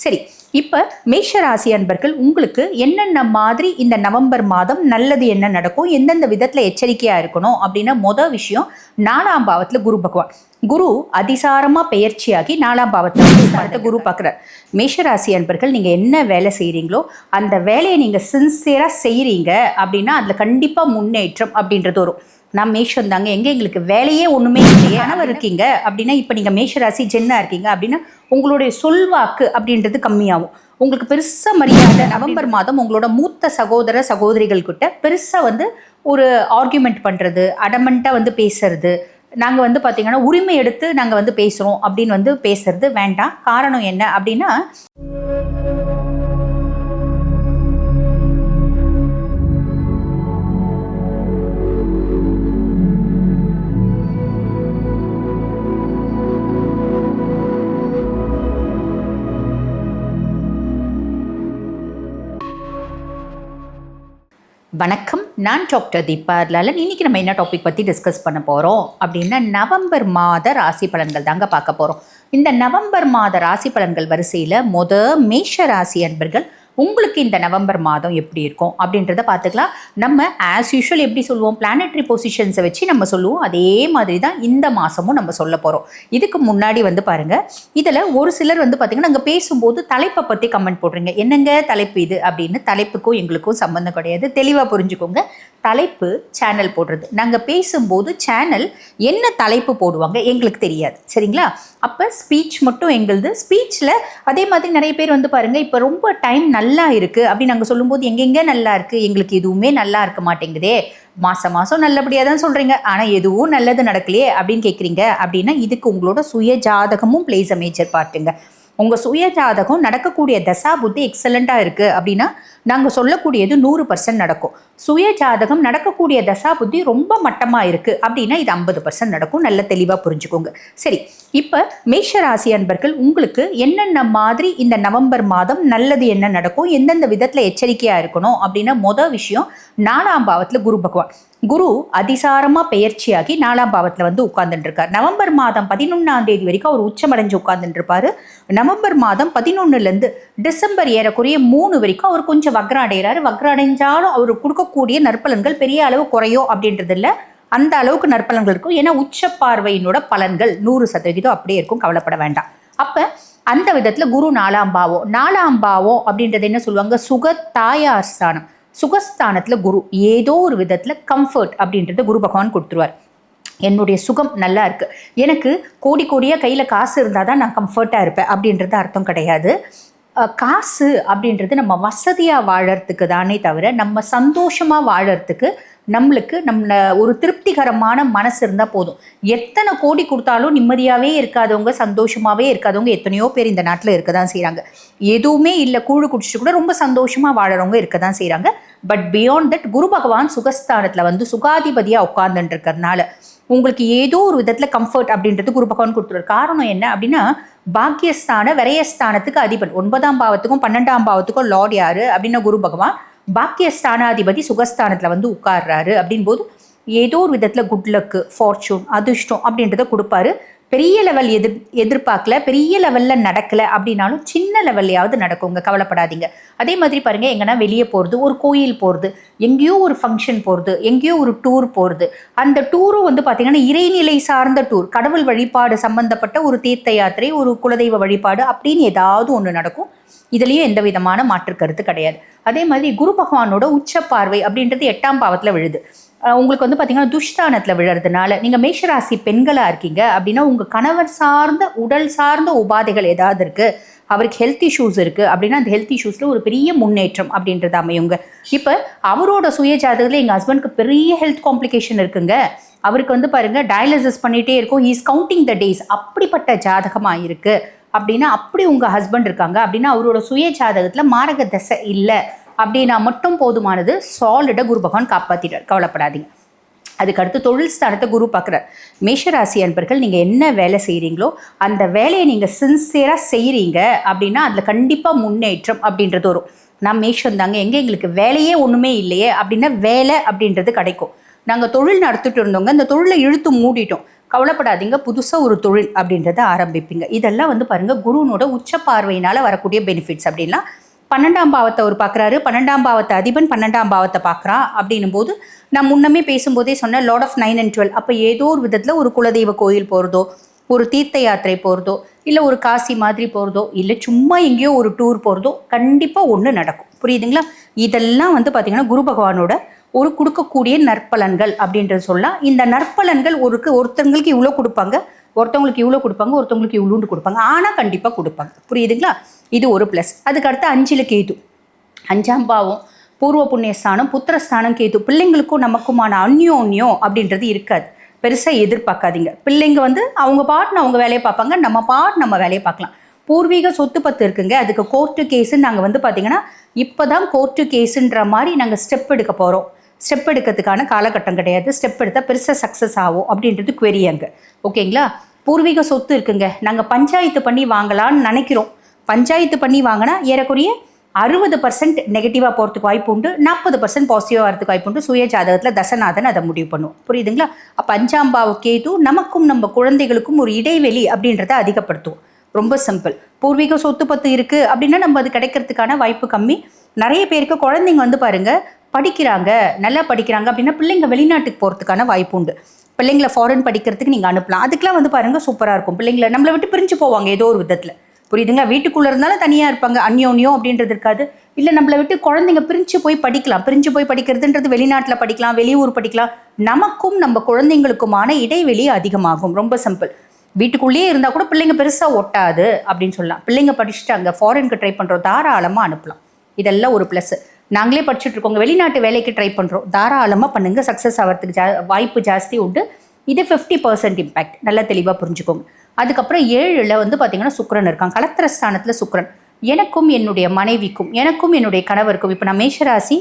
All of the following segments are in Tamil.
சரி இப்போ மேஷ ராசி அன்பர்கள் உங்களுக்கு என்னென்ன மாதிரி இந்த நவம்பர் மாதம் நல்லது என்ன நடக்கும் எந்தெந்த விதத்தில் எச்சரிக்கையாக இருக்கணும் அப்படின்னா மொதல் விஷயம் நாலாம் பாவத்தில் குரு பகவான். குரு அதிசாரமாக பெயர்ச்சியாகி நாலாம் பாவத்தில் அடுத்த குரு பார்க்குறார் மேஷராசி அன்பர்கள் நீங்கள் என்ன வேலை செய்கிறீங்களோ அந்த வேலையை நீங்கள் சின்சியராக செய்கிறீங்க அப்படின்னா அதில் கண்டிப்பாக முன்னேற்றம் அப்படின்றது வரும். நான் மேஷம் தாங்க. எங்கே எங்களுக்கு வேலையே ஒன்றுமே இல்லையே. கணவர் இருக்கீங்க. அப்படின்னா இப்போ நீங்கள் மேஷராசி ஜென்னா இருக்கீங்க. அப்படின்னா உங்களுடைய சொல்வாக்கு அப்படின்றது கம்மியாகும். உங்களுக்கு பெருசாக மரியாதை நவம்பர் மாதம் உங்களோட மூத்த சகோதர சகோதரிகள் கிட்ட பெருசாக வந்து ஒரு ஆர்கியூமெண்ட் பண்ணுறது அடமெண்ட்டாக வந்து பேசுறது. நாங்கள் வந்து பார்த்தீங்கன்னா உரிமை எடுத்து நாங்கள் வந்து பேசுகிறோம் அப்படின்னு வந்து பேசுறது வேண்டாம். காரணம் என்ன அப்படின்னா வணக்கம். நான் டாக்டர் தீபா லாலன் இன்னைக்கு நம்ம என்ன டாபிக் பற்றி டிஸ்கஸ் பண்ண போகிறோம் அப்படின்னா நவம்பர் மாத ராசி பலன்கள் தாங்க பார்க்க போகிறோம் இந்த நவம்பர் மாத ராசி பலன்கள் வரிசையில் மொத மேஷ ராசி அன்பர்கள் உங்களுக்கு இந்த நவம்பர் மாதம் எப்படி இருக்கும் அப்படின்றத பார்த்துக்கலாம். நம்ம ஆஸ் யூஷுவல் எப்படி சொல்லுவோம்? பிளானட்ரி பொசிஷன்ஸை வச்சு நம்ம சொல்லுவோம். அதே மாதிரி தான் இந்த மாதமும் நம்ம சொல்ல போகிறோம் இதுக்கு முன்னாடி வந்து பாருங்கள் இதில் ஒரு சிலர் வந்து பார்த்திங்கன்னா நாங்கள் பேசும்போது தலைப்பை பற்றி கமெண்ட் போடுறீங்க என்னங்க தலைப்பு இது? அப்படின்னு தலைப்புக்கும் எங்களுக்கும் சம்மந்தம் கிடையாது. தெளிவாக புரிஞ்சுக்கோங்க. தலைப்பு சேனல் போடுறது. நாங்கள் பேசும்போது சேனல் என்ன தலைப்பு போடுவாங்க எங்களுக்கு தெரியாது. சரிங்களா? அப்போ ஸ்பீச் மட்டும் எங்களுது. ஸ்பீச்சில் அதே மாதிரி நிறைய பேர் வந்து பாருங்கள் இப்போ ரொம்ப டைம் நல்லா இருக்குது அப்படின்னு நாங்கள் சொல்லும்போது எங்கெங்கே நல்லா இருக்குது எங்களுக்கு எதுவுமே நல்லா இருக்க மாட்டேங்குதே. மாதம் மாதம் நல்லபடியாக தான் சொல்கிறீங்க ஆனால் எதுவும் நல்லது நடக்கலையே அப்படின்னு கேட்குறீங்க அப்படின்னா இதுக்கு உங்களோட சுய ஜாதகமும் பிளேஸ் அ மேஜர் பார்ட்டுங்க உங்கள் சுய ஜாதகம் நடக்கக்கூடிய தசா புத்தி எக்ஸலண்ட்டாக இருக்குது அப்படின்னா நாங்கள் சொல்லக்கூடியது நூறு பர்சன்ட் நடக்கும். சுய ஜாதகம் நடக்கக்கூடிய தசா புத்தி ரொம்ப மட்டமாக இருக்குது அப்படின்னா இது ஐம்பது பர்சன்ட் நடக்கும். நல்ல தெளிவாக புரிஞ்சுக்கோங்க. சரி இப்போ மேஷ ராசி அன்பர்கள் உங்களுக்கு என்னென்ன மாதிரி இந்த நவம்பர் மாதம் நல்லது என்ன நடக்கும்? எந்தெந்த விதத்தில் எச்சரிக்கையாக இருக்கணும்? அப்படின்னா மொதல் விஷயம் நாலாம் பாவத்தில் குரு பகவான். குரு அதிசாரமாக பெயர்ச்சியாகி நாலாம் பாவத்தில் வந்து உட்கார்ந்துட்டுருக்கார். நவம்பர் மாதம் பதினொன்றாம் தேதி வரைக்கும் அவர் உச்சமடைஞ்சு உட்கார்ந்துட்டு நவம்பர் மாதம் பதினொன்னுலேருந்து டிசம்பர் ஏறக்குறைய மூணு வரைக்கும் அவர் கொஞ்சம் வக்ரம் அடைகிறாரு. வக்ரம் அடைஞ்சாலும் அவர் கொடுக்கக்கூடிய நற்பலன்கள் பெரிய அளவு குறையும் அப்படின்றது இல்லை அந்த அளவுக்கு நற்பலன்கள் இருக்கும். ஏன்னா உச்ச பார்வையினோட பலன்கள் நூறு சதவீதம் அப்படியே இருக்கும். கவலைப்பட வேண்டாம். அப்போ அந்த விதத்தில் குரு நாலாம் பாவம். நாலாம் பாவம் அப்படின்றது என்ன சொல்லுவாங்க? சுக தாயார் ஸ்தானம் சுகஸ்தானத்தில் குரு. ஏதோ ஒரு விதத்தில் கம்ஃபர்ட் அப்படின்றத குரு பகவான் கொடுத்துருவார். என்னுடைய சுகம் நல்லா இருக்குது எனக்கு கோடி கோடியாக கையில் காசு இருந்தால் தான் நான் கம்ஃபர்ட்டாக இருப்பேன் அப்படின்றது அர்த்தம் கிடையாது. காசு அப்படின்றது நம்ம வசதியாக வாழறதுக்கு தானே தவிர நம்ம சந்தோஷமாக வாழறதுக்கு நம்மளுக்கு நம்மளை ஒரு திருப்திகரமான மனசு இருந்தால் போதும். எத்தனை கோடி கொடுத்தாலும் நிம்மதியாகவே இருக்காதவங்க சந்தோஷமாகவே இருக்காதவங்க எத்தனையோ பேர் இந்த நாட்டில் இருக்க தான் செய்கிறாங்க எதுவுமே இல்லை கூழு குடிச்சிட்டு கூட ரொம்ப சந்தோஷமாக வாழறவங்க இருக்க தான் செய்கிறாங்க பட் பியாண்ட் தட் குரு பகவான் சுகஸ்தானத்தில் வந்து சுகாதிபதியாக உட்கார்ந்துட்டு இருக்கறனால உங்களுக்கு ஏதோ ஒரு விதத்தில் கம்ஃபர்ட் அப்படின்றது குரு பகவான் கொடுத்துருவார். காரணம் என்ன அப்படின்னா பாக்கியஸ்தான விரயஸ்தானத்துக்கு அதிபன். ஒன்பதாம் பாவத்துக்கும் பன்னெண்டாம் பாவத்துக்கும் லார்ட் யாரு அப்படின்னா குரு பகவான். பாக்கியஸ்தானாதிபதி சுகஸ்தானத்தில் வந்து உட்கார்றாரு அப்படின் போது ஏதோ ஒரு விதத்தில் குட் லக்கு ஃபார்ச்சூன் அதிர்ஷ்டம் அப்படின்றத கொடுப்பாரு. பெரிய லெவல் எதிர் எதிர்பார்க்கல பெரிய லெவலில் நடக்கலை அப்படின்னாலும் சின்ன லெவல்லையாவது நடக்குங்க. கவலைப்படாதீங்க. அதே மாதிரி பாருங்க எங்கன்னா வெளியே போகிறது ஒரு கோயில் போகிறது எங்கேயோ ஒரு ஃபங்க்ஷன் போகிறது எங்கேயோ ஒரு டூர் போகிறது அந்த டூரும் வந்து பார்த்திங்கன்னா இறைநிலை சார்ந்த டூர் கடவுள் வழிபாடு சம்பந்தப்பட்ட ஒரு தீர்த்த யாத்திரை ஒரு குலதெய்வ வழிபாடு அப்படின்னு ஏதாவது ஒன்று நடக்கும். இதுலேயும் எந்த விதமான மாற்று கருத்து கிடையாது. அதே மாதிரி குரு பகவானோட உச்ச பார்வை அப்படின்றது எட்டாம் பாவத்தில் விழுது. உங்களுக்கு வந்து பார்த்தீங்கன்னா துஷ்டானத்தில் விழுறதுனால நீங்கள் மேஷராசி பெண்களாக இருக்கீங்க அப்படின்னா உங்கள் கணவர் சார்ந்த உடல் சார்ந்த உபாதைகள் ஏதாவது இருக்குது அவருக்கு ஹெல்த் இஷ்யூஸ் இருக்குது அப்படின்னா அந்த ஹெல்த் இஷ்யூஸில் ஒரு பெரிய முன்னேற்றம் அப்படின்றது அமையுங்க. இப்போ அவரோட சுய ஜாதகத்தில் எங்கள் ஹஸ்பண்ட்க்கு பெரிய ஹெல்த் காம்ப்ளிகேஷன் இருக்குங்க. அவருக்கு வந்து பாருங்க டயாலிசிஸ் பண்ணிகிட்டே இருக்கும். இஸ் கவுண்டிங் த டேஸ் அப்படிப்பட்ட ஜாதகமாக இருக்குது அப்படின்னா அப்படி உங்கள் ஹஸ்பண்ட் இருக்காங்க. அப்படின்னா அவரோட சுய ஜாதகத்தில் மாரக தசை இல்லை. அப்படின்னா மட்டும் போதுமானது சாலிடாக குரு பகவான் காப்பாற்றிட்டார் கவலைப்படாதீங்க. அதுக்கடுத்து தொழில் ஸ்தானத்தை குரு பார்க்குறார். மேஷராசி அன்பர்கள் நீங்கள் என்ன வேலை செய்கிறீங்களோ அந்த வேலையை நீங்கள் சின்சியராக செய்கிறீங்க அப்படின்னா அதில் கண்டிப்பாக முன்னேற்றம் அப்படின்றது வரும். நான் மேஷம் தாங்க எங்கே எங்களுக்கு வேலையே ஒன்றுமே இல்லையே அப்படின்னா வேலை அப்படின்றது கிடைக்கும். நாங்கள் தொழில் நடத்திட்டு இருந்தவங்க இந்த தொழிலை இழுத்து மூடிட்டோம். கவலைப்படாதீங்க புதுசாக ஒரு தொழில் அப்படின்றத ஆரம்பிப்பீங்க. இதெல்லாம் வந்து பாருங்கள் குருனோட உச்ச பார்வையினால் வரக்கூடிய பெனிஃபிட்ஸ் அப்படின்லாம் பன்னெண்டாம் பாவத்தை அவர் பார்க்குறாரு. பன்னெண்டாம் பாவத்தை அதிபன் பன்னெண்டாம் பாவத்தை பார்க்குறான் அப்படின்னும் போது நான் முன்னமே பேசும்போதே சொன்னேன் lord of nine and twelve அப்போ ஏதோ ஒரு விதத்தில் ஒரு குலதெய்வ கோயில் போகிறதோ ஒரு தீர்த்த யாத்திரை போகிறதோ இல்லை ஒரு காசி மாதிரி போகிறதோ இல்லை சும்மா எங்கேயோ ஒரு டூர் போகிறதோ கண்டிப்பாக ஒன்று நடக்கும். புரியுதுங்களா? இதெல்லாம் வந்து பார்த்திங்கன்னா குரு பகவானோட ஒரு கொடுக்கக்கூடிய நற்பலன்கள் அப்படின்றது சொல்லலாம். இந்த நற்பலன்கள் ஒருக்கு ஒருத்தங்களுக்கு இவ்வளோ கொடுப்பாங்க. ஒருத்தவங்களுக்கு இவ்வளோ கொடுப்பாங்க ஒருத்தவங்களுக்கு இவ்வளோண்டு கொடுப்பாங்க. ஆனால் கண்டிப்பாக கொடுப்பாங்க. புரியுதுங்களா? இது ஒரு ப்ளஸ் அதுக்கடுத்து அஞ்சில் கேது. அஞ்சாம் பாவம் பூர்வ புண்ணியஸ்தானம் புத்திரஸ்தானம் கேது. பிள்ளைங்களுக்கும் நமக்குமான அந்யோன்யம் அப்படின்றது இருக்காது. பெருசாக எதிர்பார்க்காதீங்க. பிள்ளைங்க வந்து அவங்க பாட்டு அவங்க வேலையை பார்ப்பாங்க நம்ம பாட்டு நம்ம வேலையை பார்க்கலாம். பூர்வீக சொத்து பத்து இருக்குங்க. அதுக்கு கோர்ட்டு கேஸுன்னு நாங்கள் வந்து பார்த்தீங்கன்னா இப்போ தான் கோர்ட்டு கேஸுன்ற மாதிரி நாங்கள் ஸ்டெப் எடுக்க போகிறோம் ஸ்டெப் எடுக்கிறதுக்கான காலகட்டம் கிடையாது. ஸ்டெப் எடுத்தால் பெருசாக சக்ஸஸ் ஆகும் அப்படின்றது குவெரி அங்கே. ஓகேங்களா பூர்வீக சொத்து இருக்குங்க. நாங்கள் பஞ்சாயத்து பண்ணி வாங்கலாம்னு நினைக்கிறோம். பஞ்சாயத்து பண்ணி வாங்கினா ஏறக்குறைய அறுபது பர்சன்ட் நெகட்டிவாக போகிறதுக்கு வாய்ப்பு உண்டு. நாற்பது பர்சன்ட் பாசிட்டிவாக வரதுக்கு வாய்ப்பு உண்டு. சுய ஜாதகத்தில் தசநாதன் அதை முடிவு பண்ணும். புரியுதுங்களா? அப்போ அஞ்சாம்பாவை கேது நமக்கும் நம்ம குழந்தைகளுக்கும் ஒரு இடைவெளி அப்படின்றத அதிகப்படுத்துவோம் ரொம்ப சிம்பிள் பூர்வீக சொத்து பத்து இருக்குது அப்படின்னா நம்ம அது கிடைக்கிறதுக்கான வாய்ப்பு கம்மி. நிறைய பேருக்கு குழந்தைங்க வந்து பாருங்கள் படிக்கிறாங்க நல்லா படிக்கிறாங்க அப்படின்னா பிள்ளைங்க வெளிநாட்டுக்கு போகிறதுக்கான வாய்ப்பு உண்டு. பிள்ளைங்களை ஃபாரின் படிக்கிறதுக்கு நீங்கள் அனுப்பலாம். அதுக்கெலாம் வந்து பாருங்க சூப்பராக இருக்கும். பிள்ளைங்களை நம்மளை விட்டு பிரிஞ்சு போவாங்க ஏதோ ஒரு விதத்தில். புரியுதுங்க? வீட்டுக்குள்ளே இருந்தாலும் தனியாக இருப்பாங்க. அந்யோன்யோ அப்படின்றது இருக்காது. இல்லை நம்மளை விட்டு குழந்தைங்க பிரிஞ்சு போய் படிக்கலாம். பிரிஞ்சு போய் படிக்கிறதுன்றது வெளிநாட்டில் படிக்கலாம் வெளியூர் படிக்கலாம். நமக்கும் நம்ம குழந்தைங்களுக்குமான இடைவெளி அதிகமாகும். ரொம்ப சிம்பிள் வீட்டுக்குள்ளேயே இருந்தால் கூட பிள்ளைங்க பெருசாக ஒட்டாது அப்படின்னு சொல்லலாம். பிள்ளைங்க படிச்சுட்டாங்க. ஃபாரினுக்கு ட்ரை பண்ணுறோம் தாராளமாக அனுப்பலாம். இதெல்லாம் ஒரு ப்ளஸ்ஸு நாங்களே படிச்சுட்டு இருக்கோங்க வெளிநாட்டு வேலைக்கு ட்ரை பண்ணுறோம் தாராளமாக பண்ணுங்க. சக்ஸஸ் ஆகிறதுக்கு ஜா வாய்ப்பு ஜாஸ்தி உண்டு. இது ஃபிஃப்டி பர்சன்ட் இம்பேக்ட் நல்லா தெளிவாக புரிஞ்சுக்கோங்க. அதுக்கப்புறம் ஏழில் வந்து பார்த்தீங்கன்னா சுக்கரன் இருக்கான். கலத்திர ஸ்தானத்தில் எனக்கும் என்னுடைய மனைவிக்கும் எனக்கும் என்னுடைய கணவருக்கும் இப்போ நான் மேஷராசி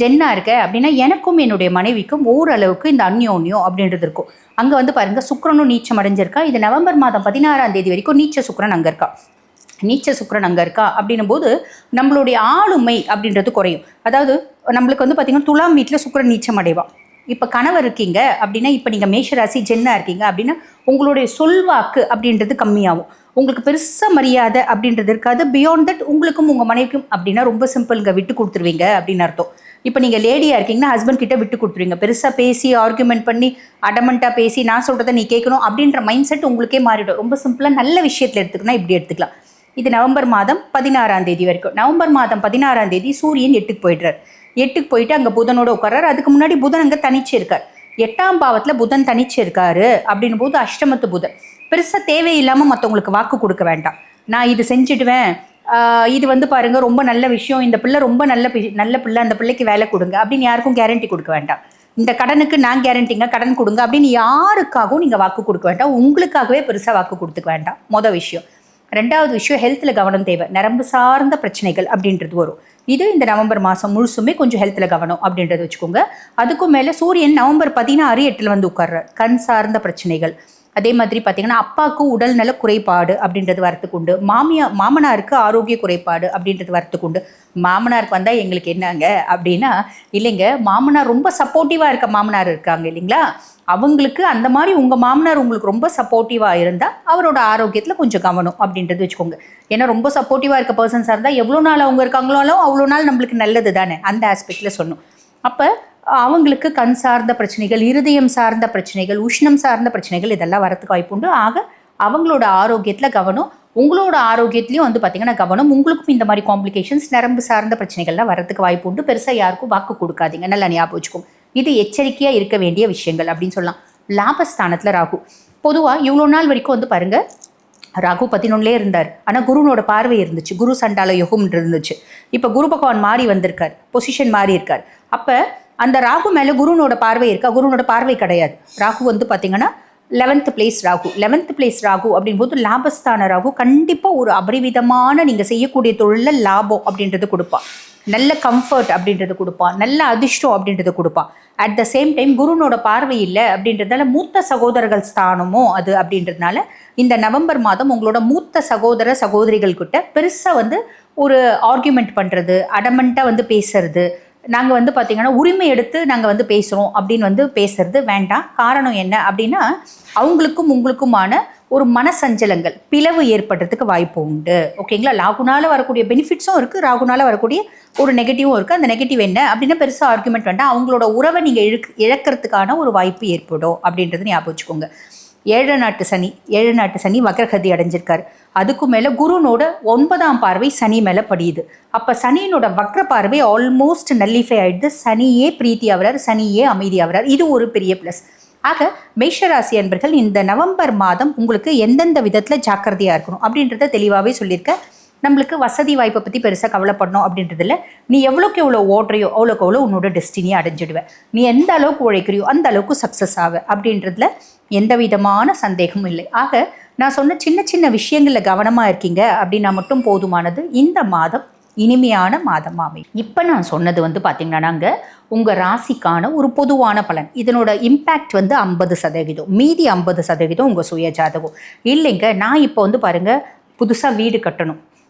ஜென்னா இருக்க அப்படின்னா எனக்கும் என்னுடைய மனைவிக்கும் ஓரளவுக்கு இந்த அந்யோன்யம் அப்படின்றது இருக்கும். அங்கே வந்து பாருங்கள் சுக்கரனும் நீச்சம் அடைஞ்சிருக்கா. இது நவம்பர் மாதம் பதினாறாம் தேதி வரைக்கும் நீச்ச சுக்கரன் அங்கே இருக்கா. நீச்ச சுக்கரன் அங்கே இருக்கா? அப்படின்னும் போது நம்மளுடைய ஆளுமை அப்படின்றது குறையும். அதாவது நம்மளுக்கு வந்து பார்த்திங்கன்னா துலாம் வீட்டில் சுக்கரன் நீச்சம் அடைவான் இப்போ கணவர் இருக்கீங்க அப்படின்னா இப்போ நீங்கள் மேஷராசி ஜென்னா இருக்கீங்க அப்படின்னா உங்களுடைய சொல்வாக்கு அப்படின்றது கம்மியாகும். உங்களுக்கு பெருசாக மரியாதை அப்படின்றது இருக்காது. பியாண்ட் தட் உங்களுக்கும் உங்கள் மனைவிக்கும் அப்படின்னா ரொம்ப சிம்பிள்ங்க விட்டு கொடுத்துருவீங்க அப்படின்னு அர்த்தம். இப்போ நீங்கள் லேடியாக இருக்கீங்கன்னா ஹஸ்பண்ட் கிட்ட விட்டு கொடுத்துருவீங்க. பெருசாக பேசி ஆர்குமெண்ட் பண்ணி அடமெண்ட்டாக பேசி நான் சொல்கிறத நீ கேட்கணும் அப்படின்ற மைண்ட் செட் உங்களுக்கே மாறிடும். ரொம்ப சிம்பிளாக நல்ல விஷயத்தில் எடுத்துக்கணும் இப்படி எடுத்துக்கலாம். இது நவம்பர் மாதம் பதினாறாம் தேதி வரைக்கும். நவம்பர் மாதம் பதினாறாம் தேதி சூரியன் எட்டுக்கு போயிடுறார். எட்டுக்கு போயிட்டு அங்கே புதனோட உட்கார்றார். அதுக்கு முன்னாடி புதன் அங்கே தனிச்சு இருக்கார். எட்டாம் பாவத்தில் புதன் தனிச்சு இருக்காரு அப்படின்னும் போது அஷ்டமத்து புதன். பெருசாக தேவையில்லாமல் மற்றவங்களுக்கு வாக்கு கொடுக்க வேண்டாம். நான் இது செஞ்சுடுவேன். இது வந்து பாருங்க ரொம்ப நல்ல விஷயம். இந்த பிள்ளை ரொம்ப நல்ல பி- நல்ல பிள்ளை. அந்த பிள்ளைக்கு வேலை கொடுங்க அப்படின்னு யாருக்கும் கேரண்டி கொடுக்க வேண்டாம். இந்த கடனுக்கு நான் கேரண்டிங்க கடன் கொடுங்க அப்படின்னு யாருக்காகவும் நீங்கள் வாக்கு கொடுக்க வேண்டாம். உங்களுக்காகவே பெருசாக வாக்கு கொடுத்துக்க வேண்டாம். மொதல் விஷயம். ரெண்டாவது விஷயம் ஹெல்த்தில் கவனம் தேவை. நரம்பு சார்ந்த பிரச்சனைகள் அப்படின்றது வரும். இது இந்த நவம்பர் மாதம் முழுசுமே கொஞ்சம் ஹெல்த்தில் கவனம் அப்படின்றத வச்சுக்கோங்க. அதுக்கும் மேலே சூரியன் நவம்பர் பதினாறு எட்டில் வந்து உட்கார்றார். கண் சார்ந்த பிரச்சனைகள். அதே மாதிரி பார்த்தீங்கன்னா அப்பாவுக்கு உடல்நல குறைபாடு அப்படின்றது வரத்துக்கு உண்டு. மாமியா மாமனாருக்கு ஆரோக்கிய குறைபாடு அப்படின்றது வரத்துக்கு உண்டு. மாமனாருக்கு வந்தால் எங்களுக்கு என்னங்க அப்படின்னா இல்லைங்க மாமனார் ரொம்ப சப்போர்ட்டிவாக இருக்க மாமனார் இருக்காங்க இல்லைங்களா? அவங்களுக்கு அந்த மாதிரி உங்கள் மாமனார் உங்களுக்கு ரொம்ப சப்போர்ட்டிவாக இருந்தால் அவரோட ஆரோக்கியத்தில் கொஞ்சம் கவனம் அப்படின்றது வச்சுக்கோங்க. ஏன்னா ரொம்ப சப்போர்ட்டிவாக இருக்க பர்சன்ஸாக இருந்தால் எவ்வளோ நாள் அவங்க இருக்காங்களோ அவ்வளோ நாள் நம்மளுக்கு நல்லது தானே அந்த ஆஸ்பெக்டில் சொன்னோம் அப்போ அவங்களுக்கு கண் சார்ந்த பிரச்சனைகள் இருதயம் சார்ந்த பிரச்சனைகள் உஷ்ணம் சார்ந்த பிரச்சனைகள் இதெல்லாம் வரத்துக்கு வாய்ப்பு உண்டு. ஆக அவங்களோட ஆரோக்கியத்தில் கவனம் உங்களோட ஆரோக்கியத்துலேயும் வந்து பார்த்திங்கன்னா கவனம் உங்களுக்கும் இந்த மாதிரி காம்ப்ளிகேஷன்ஸ் நரம்பு சார்ந்த பிரச்சனைகள்லாம் வரத்துக்கு வாய்ப்பு உண்டு. பெருசாக யாருக்கும் வாக்கு கொடுக்காதீங்க. நல்லா ஞாபகம் வச்சுக்கோங்க. இது எச்சரிக்கையாக இருக்க வேண்டிய விஷயங்கள் அப்படின்னு சொல்லலாம். லாபஸ்தானத்தில் ராகு. பொதுவாக இவ்வளோ நாள் வரைக்கும் வந்து பாருங்க ராகு பதினொன்னுலே இருந்தார். ஆனால் குருனோட பார்வை இருந்துச்சு. குரு சண்டால யுகம் இருந்துச்சு. இப்போ குரு பகவான் மாறி வந்திருக்கார். பொசிஷன் மாறி இருக்கார். அப்போ அந்த ராகு மேலே குருனோட பார்வை இருக்கா? குருனோட பார்வை கிடையாது. ராகு வந்து பார்த்தீங்கன்னா eleventh place Rahu. Eleventh place Rahu அப்படின்போது லாபஸ்தான ராகு கண்டிப்பாக ஒரு அபரிவிதமான நீங்கள் செய்யக்கூடிய தொழிலில் லாபம் அப்படின்றது கொடுப்பான் நல்ல கம்ஃபர்ட் அப்படின்றது கொடுப்பான். நல்ல அதிர்ஷ்டம் அப்படின்றது கொடுப்பான். அட் த சேம் டைம் குருனோட பார்வை இல்லை அப்படின்றதால மூத்த சகோதரர்கள் ஸ்தானமோ அது அப்படின்றதுனால இந்த நவம்பர் மாதம் உங்களோட மூத்த சகோதர சகோதரிகள் கிட்ட பெருசாக வந்து ஒரு ஆர்கியூமெண்ட் பண்ணுறது அடமெண்ட்டாக வந்து பேசுறது நாங்கள் வந்து பார்த்திங்கன்னா உரிமை எடுத்து நாங்கள் வந்து பேசுகிறோம் அப்படின்னு வந்து பேசுறது வேண்டாம். காரணம் என்ன அப்படின்னா அவங்களுக்கும் உங்களுக்குமான ஒரு மனசஞ்சலங்கள் பிளவு ஏற்படுறதுக்கு வாய்ப்பு உண்டு. ஓகேங்களா லாகுனால் வரக்கூடிய பெனிஃபிட்ஸும் இருக்குது ராகுனால வரக்கூடிய ஒரு நெகட்டிவும் இருக்குது அந்த நெகட்டிவ் என்ன அப்படின்னா பெருசாக ஆர்குமெண்ட் வேண்டாம். அவங்களோட உறவை நீங்கள் இழுக் இழக்கிறதுக்கான ஒரு வாய்ப்பு ஏற்படும் அப்படின்றது ஞாபகம் வச்சுக்கோங்க. ஏழு நாட்டு சனி ஏழு நாட்டு சனி வக்ரகதி அடைஞ்சிருக்காரு. அதுக்கும் மேலே குருனோட ஒன்பதாம் பார்வை சனி மேலே படியுது. அப்போ சனியினோட வக்ர பார்வை ஆல்மோஸ்ட் நல்லிஃபை ஆகிடுது சனியே பிரீத்தி ஆகிறார் சனியே அமைதி ஆகிறார். இது ஒரு பெரிய ப்ளஸ் ஆக மேஷராசி அன்பர்கள் இந்த நவம்பர் மாதம் உங்களுக்கு எந்தெந்த விதத்தில் ஜாக்கிரதையாக இருக்கணும் அப்படின்றத தெளிவாகவே சொல்லியிருக்கேன் நம்மளுக்கு வசதி வாய்ப்பை பற்றி பெருசாக கவலைப்படணும் அப்படின்றதில்ல. நீ எவ்வளோக்கு எவ்வளோ ஓடுறியோ அவ்வளோக்கு அவ்வளோ உன்னோட டெஸ்டினியை அடைஞ்சிடுவேன் நீ எந்த அளவுக்கு உழைக்கிறியோ அந்த அளவுக்கு சக்ஸஸ் ஆக அப்படின்றதுல எந்த விதமான சந்தேகமும் இல்லை. ஆக நான் சொன்ன சின்ன சின்ன விஷயங்களில் கவனமாக இருக்கீங்க அப்படின்னா மட்டும் போதுமானது. இந்த மாதம் இனிமையான மாதம் அமையும் இப்போ நான் சொன்னது வந்து பார்த்தீங்கன்னா நாங்கள் உங்கள் ராசிக்கான ஒரு பொதுவான பலன். இதனோட இம்பேக்ட் வந்து ஐம்பது சதவீதம். மீதி ஐம்பது சதவீதம் உங்கள் சுய ஜாதகம் இல்லைங்க நான் இப்போ வந்து பாருங்கள் புதுசாக வீடு கட்டணும்.